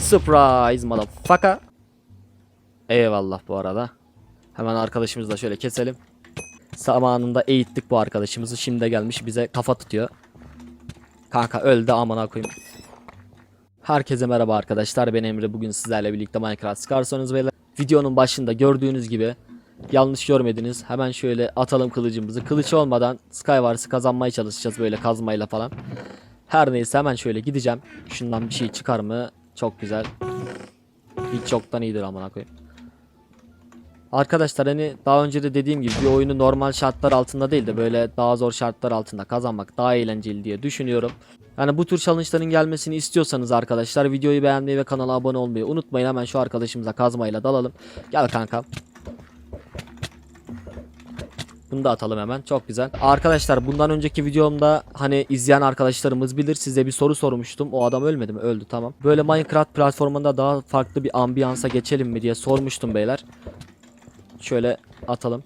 Surprise motherfucker. Eyvallah bu arada. Hemen arkadaşımızı da şöyle keselim. Zamanında eğittik bu arkadaşımızı. Şimdi de gelmiş bize kafa tutuyor. Kanka öldü amına koyayım. Herkese merhaba arkadaşlar. Ben Emre. Bugün sizlerle birlikte Minecraft Scarsonu'nuz beyler. Videonun başında gördüğünüz gibi yanlış görmediniz. Hemen şöyle atalım kılıcımızı. Kılıç olmadan Skywars'ı kazanmaya çalışacağız böyle kazmayla falan. Her neyse hemen şöyle gideceğim. Şundan bir şey çıkar mı? Çok güzel. Hiç çoktan iyidir amına koyayım. Arkadaşlar hani daha önce de dediğim gibi bir oyunu normal şartlar altında değil de böyle daha zor şartlar altında kazanmak daha eğlenceli diye düşünüyorum. Yani bu tür challenge'ların gelmesini istiyorsanız arkadaşlar videoyu beğenmeyi ve kanala abone olmayı unutmayın. Hemen şu arkadaşımıza kazmayla dalalım. Gel kanka. Bunu da atalım hemen. Çok güzel. Arkadaşlar bundan önceki videomda hani izleyen arkadaşlarımız bilir size bir soru sormuştum. O adam ölmedi mi? Öldü tamam. Böyle Minecraft platformunda daha farklı bir ambiyansa geçelim mi diye sormuştum beyler. Şöyle atalım.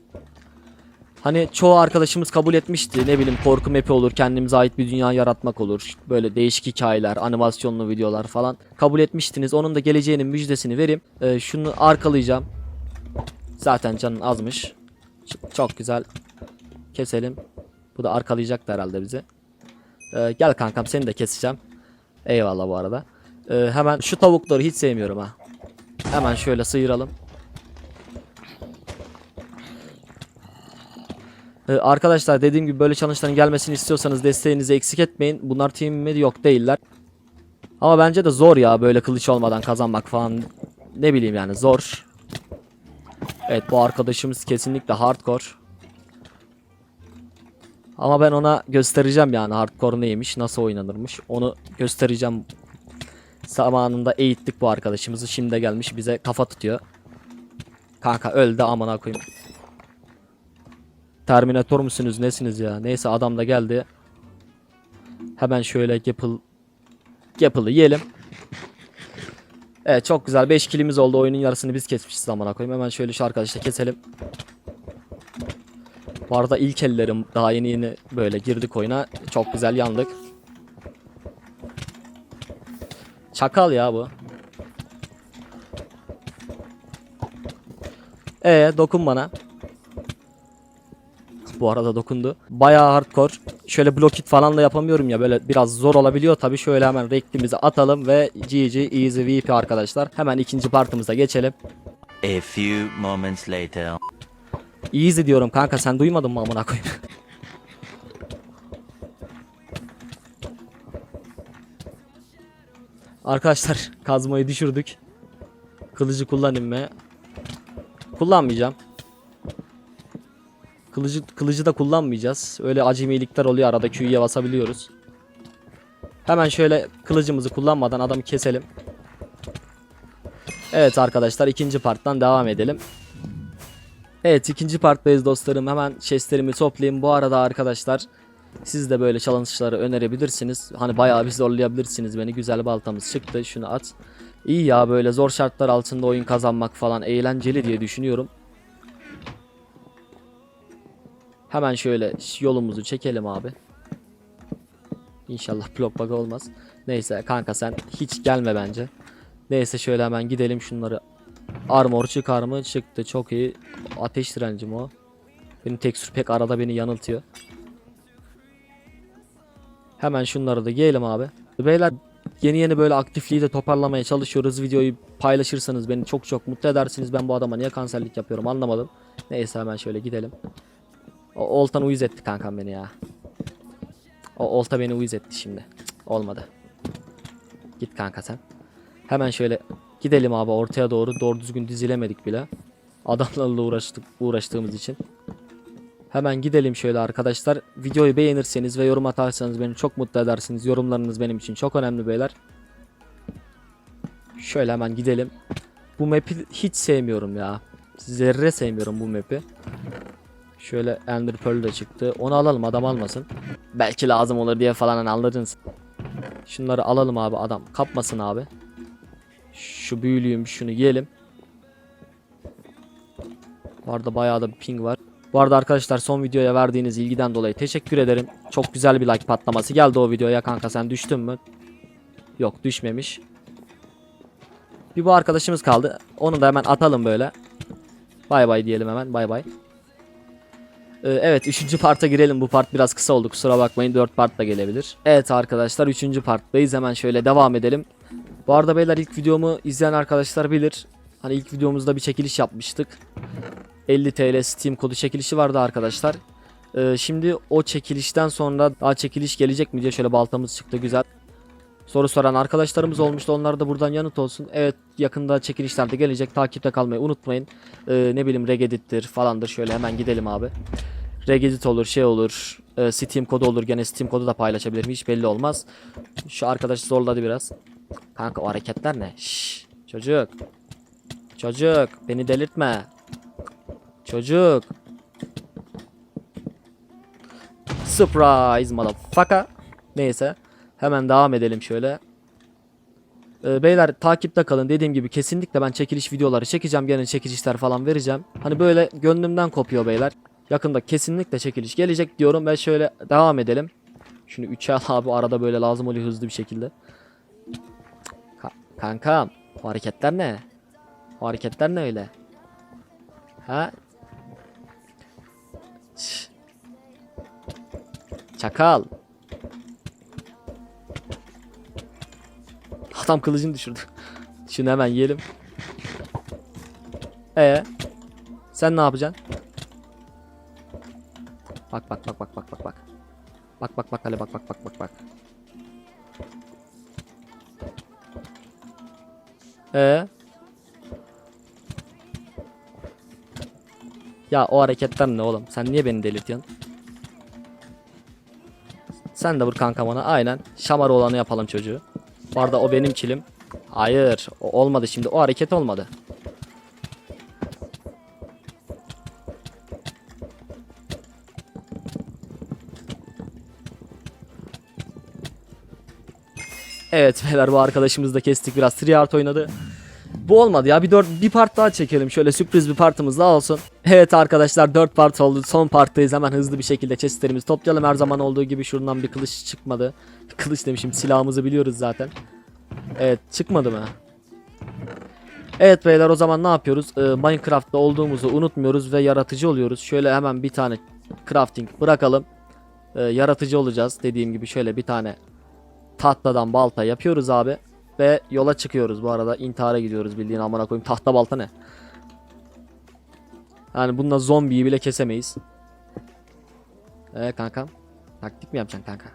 Hani çoğu arkadaşımız kabul etmişti. Ne bileyim korku map'i olur, kendimize ait bir dünya yaratmak olur. Böyle değişik hikayeler, animasyonlu videolar falan kabul etmiştiniz. Onun da geleceğinin müjdesini vereyim. Ee, şunu arkalayacağım. Zaten canın azmış. Çok güzel. Keselim. Bu da arkalayacaktı herhalde bizi. Ee, gel kankam seni de keseceğim. Eyvallah bu arada. Ee, hemen şu tavukları hiç sevmiyorum ha. Hemen şöyle sıyıralım. Ee, arkadaşlar dediğim gibi böyle challenge'ların gelmesini istiyorsanız desteğinizi eksik etmeyin. Bunlar team'ime yok değiller. Ama bence de zor ya böyle kılıç olmadan kazanmak falan. Ne bileyim yani zor. Evet bu arkadaşımız kesinlikle hardcore. Ama ben ona göstereceğim yani hardcore neymiş, nasıl oynanırmış. Onu göstereceğim. Zamanında eğittik bu arkadaşımızı. Şimdi de gelmiş bize kafa tutuyor. Kanka öldü amına koyayım. Terminator musunuz nesiniz ya? Neyse adam da geldi. Hemen şöyle Gapple Gapple'ı yiyelim. Evet çok güzel 5 kilimiz oldu. Oyunun yarısını biz kesmişiz zamana koyayım. Hemen şöyle şu arkadaşla keselim. Bu arada ilk ellerim daha yeni yeni böyle girdik oyuna. Çok güzel yandık. Çakal ya bu. Ee dokun bana. Bu arada dokundu. Bayağı hardcore. Şöyle block it falan da yapamıyorum ya böyle biraz zor olabiliyor. Tabii şöyle hemen rektimizi atalım ve GG Easy VP arkadaşlar. Hemen ikinci partımıza geçelim. A few moments later. Easy diyorum kanka sen duymadın mı amına koyayım? Arkadaşlar kazmayı düşürdük. Kılıcı kullanayım mı? Kullanmayacağım. Kılıcı, kılıcı da kullanmayacağız. Öyle acemilikler oluyor arada Q'ya basabiliyoruz. Hemen şöyle kılıcımızı kullanmadan adamı keselim. Evet arkadaşlar ikinci parttan devam edelim. Evet ikinci parttayız dostlarım. Hemen chestlerimi toplayayım. Bu arada arkadaşlar siz de böyle challenge'ları önerebilirsiniz. Hani bayağı bir zorlayabilirsiniz beni. Güzel baltamız çıktı. Şunu at. İyi ya böyle zor şartlar altında oyun kazanmak falan eğlenceli diye düşünüyorum. Hemen şöyle yolumuzu çekelim abi. İnşallah blok bug olmaz. Neyse kanka sen hiç gelme bence. Neyse şöyle hemen gidelim şunları. Armor çıkar mı? Çıktı çok iyi. Ateş direncim o. Benim tekstür pek arada beni yanıltıyor. Hemen şunları da giyelim abi. Beyler yeni yeni böyle aktifliği de toparlamaya çalışıyoruz. Videoyu paylaşırsanız beni çok çok mutlu edersiniz. Ben bu adama niye kanserlik yapıyorum anlamadım. Neyse hemen şöyle gidelim. O oltan uyuz etti kankam beni ya. O olta beni uyuz etti şimdi. Cık, olmadı. Git kanka sen. Hemen şöyle gidelim abi ortaya doğru. Doğru düzgün dizilemedik bile. Adamlarla uğraştık, uğraştığımız için. Hemen gidelim şöyle arkadaşlar. Videoyu beğenirseniz ve yorum atarsanız beni çok mutlu edersiniz. Yorumlarınız benim için çok önemli beyler. Şöyle hemen gidelim. Bu map'i hiç sevmiyorum ya. Zerre sevmiyorum bu map'i. Şöyle Ender Pearl de çıktı. Onu alalım adam almasın. Belki lazım olur diye falan hani anladınız. Şunları alalım abi adam kapmasın abi. Şu büyülüyüm şunu yiyelim. Bu arada bayağı da bir ping var. Bu arada arkadaşlar son videoya verdiğiniz ilgiden dolayı teşekkür ederim. Çok güzel bir like patlaması geldi o videoya kanka sen düştün mü? Yok düşmemiş. Bir bu arkadaşımız kaldı. Onu da hemen atalım böyle. Bay bay diyelim hemen. Bay bay. Ee, evet 3. parta girelim. Bu part biraz kısa oldu. Kusura bakmayın 4 part da gelebilir. Evet arkadaşlar 3. parttayız. Hemen şöyle devam edelim. Bu arada beyler ilk videomu izleyen arkadaşlar bilir. Hani ilk videomuzda bir çekiliş yapmıştık. 50 TL Steam kodu çekilişi vardı arkadaşlar. Ee, şimdi o çekilişten sonra daha çekiliş gelecek mi diye şöyle baltamız çıktı güzel. Soru soran arkadaşlarımız olmuştu. Onlar da buradan yanıt olsun. Evet yakında çekilişler de gelecek. Takipte kalmayı unutmayın. Ee, ne bileyim Regedit'tir falandır. Şöyle hemen gidelim abi. Regedit olur şey olur. e, Steam kodu olur. Gene Steam kodu da paylaşabilirim. Hiç belli olmaz. Şu arkadaş zorladı biraz. Kanka o hareketler ne? Şşş, çocuk. Çocuk beni delirtme. Çocuk. Surprise motherfucker. Neyse. Hemen devam edelim şöyle. Ee, beyler takipte kalın. Dediğim gibi kesinlikle ben çekiliş videoları çekeceğim. Gene çekilişler falan vereceğim. Hani böyle gönlümden kopuyor beyler. Yakında kesinlikle çekiliş gelecek diyorum ve şöyle devam edelim. Şunu 3'e al abi arada böyle lazım oluyor hızlı bir şekilde. Ka- kankam hareketler ne? Hareketler ne öyle? Ha? Çakal. Adam kılıcını düşürdü. Şunu hemen yiyelim. Ee, sen ne yapacaksın? Bak bak bak bak bak bak bak. Bak bak bak hele bak bak bak bak bak. Ee? Ya o hareketler ne oğlum? Sen niye beni delirtiyorsun? Sen de vur kanka bana. Aynen. Şamar olanı yapalım çocuğu. Bu arada o benim kilim. Hayır. O olmadı şimdi. O hareket olmadı. Evet beyler bu arkadaşımız da kestik biraz Triart oynadı. Bu olmadı ya bir dört bir part daha çekelim şöyle sürpriz bir partımız daha olsun. Evet arkadaşlar 4 part oldu son parttayız hemen hızlı bir şekilde chestlerimizi toplayalım her zaman olduğu gibi şuradan bir kılıç çıkmadı. Kılıç demişim silahımızı biliyoruz zaten. Evet çıkmadı mı? Evet beyler o zaman ne yapıyoruz? Ee, Minecraft'ta olduğumuzu unutmuyoruz ve yaratıcı oluyoruz. Şöyle hemen bir tane crafting bırakalım. Ee, yaratıcı olacağız dediğim gibi şöyle bir tane tahtadan balta yapıyoruz abi. Ve yola çıkıyoruz bu arada intihara gidiyoruz bildiğin amına koyayım tahta balta ne? Yani bununla zombiyi bile kesemeyiz. Ee kankam taktik mi yapacaksın kanka?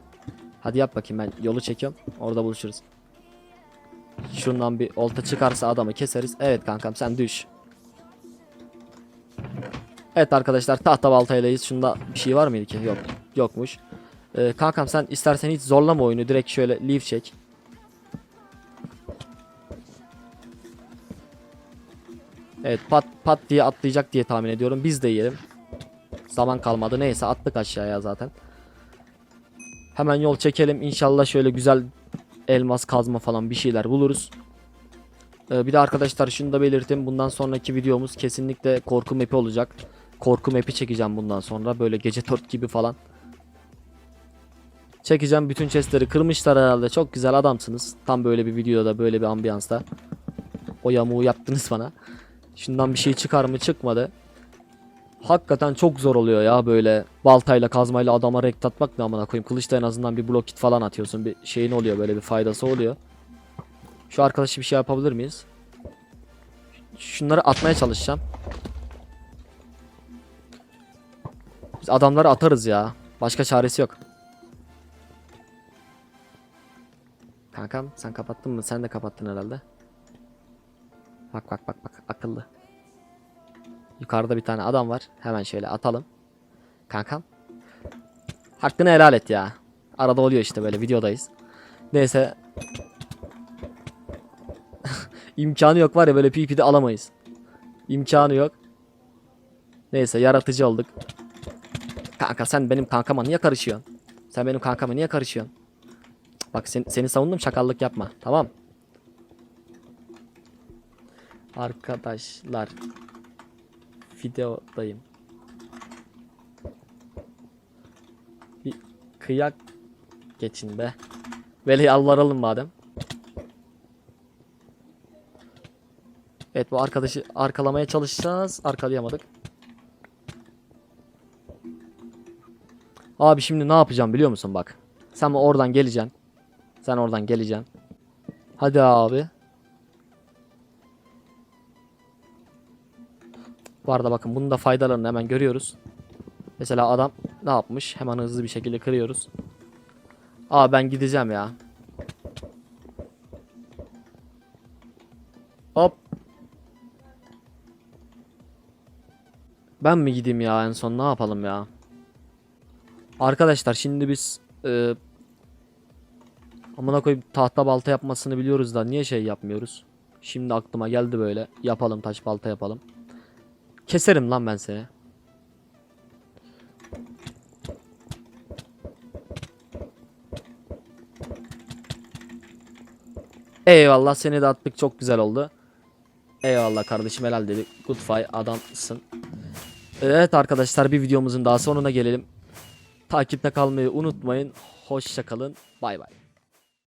Hadi yap bakayım ben yolu çekiyorum orada buluşuruz. Şundan bir olta çıkarsa adamı keseriz. Evet kankam sen düş. Evet arkadaşlar tahta baltaylayız. Şunda bir şey var mıydı ki? Yok. Yokmuş. Ee, kankam sen istersen hiç zorlama oyunu. Direkt şöyle leave çek. Evet pat pat diye atlayacak diye tahmin ediyorum. Biz de yiyelim. Zaman kalmadı. Neyse attık aşağıya zaten. Hemen yol çekelim. İnşallah şöyle güzel elmas kazma falan bir şeyler buluruz. Ee, bir de arkadaşlar şunu da belirteyim. Bundan sonraki videomuz kesinlikle korku map'i olacak. Korku map'i çekeceğim bundan sonra. Böyle gece 4 gibi falan. Çekeceğim bütün chestleri kırmışlar herhalde. Çok güzel adamsınız. Tam böyle bir videoda böyle bir ambiyansta. O yamuğu yaptınız bana. Şundan bir şey çıkar mı çıkmadı. Hakikaten çok zor oluyor ya böyle baltayla kazmayla adama rekt atmak ne amına koyayım. Kılıçta en azından bir blok kit falan atıyorsun. Bir şeyin oluyor böyle bir faydası oluyor. Şu arkadaşı bir şey yapabilir miyiz? Şunları atmaya çalışacağım. Biz adamları atarız ya. Başka çaresi yok. Kankam sen kapattın mı? Sen de kapattın herhalde. Bak bak bak bak akıllı. Yukarıda bir tane adam var. Hemen şöyle atalım. Kankam. Hakkını helal et ya. Arada oluyor işte böyle videodayız. Neyse. İmkanı yok var ya böyle PvP'de alamayız. İmkanı yok. Neyse yaratıcı olduk. Kanka sen benim kankama niye karışıyorsun? Sen benim kankama niye karışıyorsun? Bak sen, seni savundum çakallık yapma. Tamam. Arkadaşlar videodayım. Bir kıyak geçin be. Böyle yalvaralım madem. Evet bu arkadaşı arkalamaya çalışacağız. Arkalayamadık. Abi şimdi ne yapacağım biliyor musun bak. Sen oradan geleceksin. Sen oradan geleceksin. Hadi abi. Bu arada bakın bunun da faydalarını hemen görüyoruz. Mesela adam ne yapmış? Hemen hızlı bir şekilde kırıyoruz. Aa ben gideceğim ya. Hop. Ben mi gideyim ya en son ne yapalım ya? Arkadaşlar şimdi biz e, amına koyup tahta balta yapmasını biliyoruz da niye şey yapmıyoruz? Şimdi aklıma geldi böyle. Yapalım taş balta yapalım. Keserim lan ben seni. Eyvallah seni de attık çok güzel oldu. Eyvallah kardeşim helal dedi. Good fight adamsın. Evet arkadaşlar bir videomuzun daha sonuna gelelim. Takipte kalmayı unutmayın. Hoşça kalın. Bay bay.